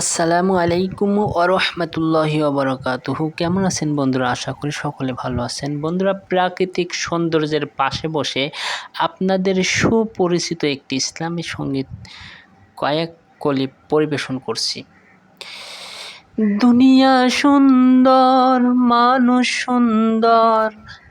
আসসালামু আলাইকুম ওরহমতুল্লাহি ওবরাকাতুহু কেমন আছেন বন্ধুরা? আশা করি সকলে ভালো আছেন। বন্ধুরা, প্রাকৃতিক সৌন্দর্যের পাশে বসে আপনাদের সুপরিচিত একটি ইসলামী সংগীত কয়েক কলি পরিবেশন করছি। দুনিয়া সুন্দর, মানুষ সুন্দর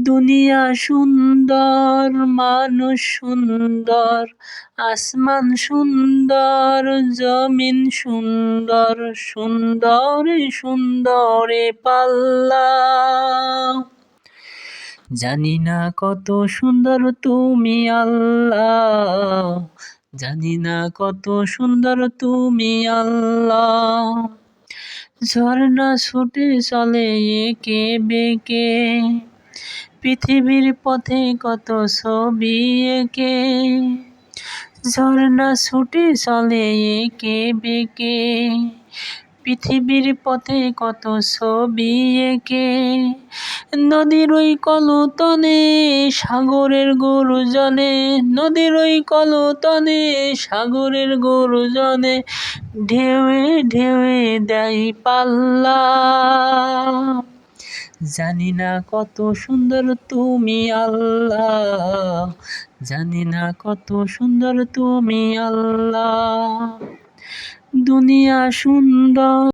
দুনিয়া সুন্দর, মানুষ সুন্দর, আসমান সুন্দর, জমিন সুন্দর, সুন্দরে সুন্দরে পাল্লা। জানি না কত সুন্দর তুমি আল্লাহ, জানি না কত সুন্দর তুমি আল্লাহ। ঝর্ণা ছুটে চলে একে বেঁকে পৃথিবীর পথে কত ছবি এঁকে, ঝর্ণা ছুটে চলে একে বেঁকে, পৃথিবীর পথে কত ছবি এঁকে, নদীর ওই কলতনে, সাগরের গরুজনে, নদীর ওই কলতনে, সাগরের গরুজনে, ঢেউয়ে ঢেউয়ে দেয় পাল্লা। জানি না কত সুন্দর তুমি আল্লাহ। জানি না কত সুন্দর তুমি আল্লাহ। দুনিয়া সুন্দর।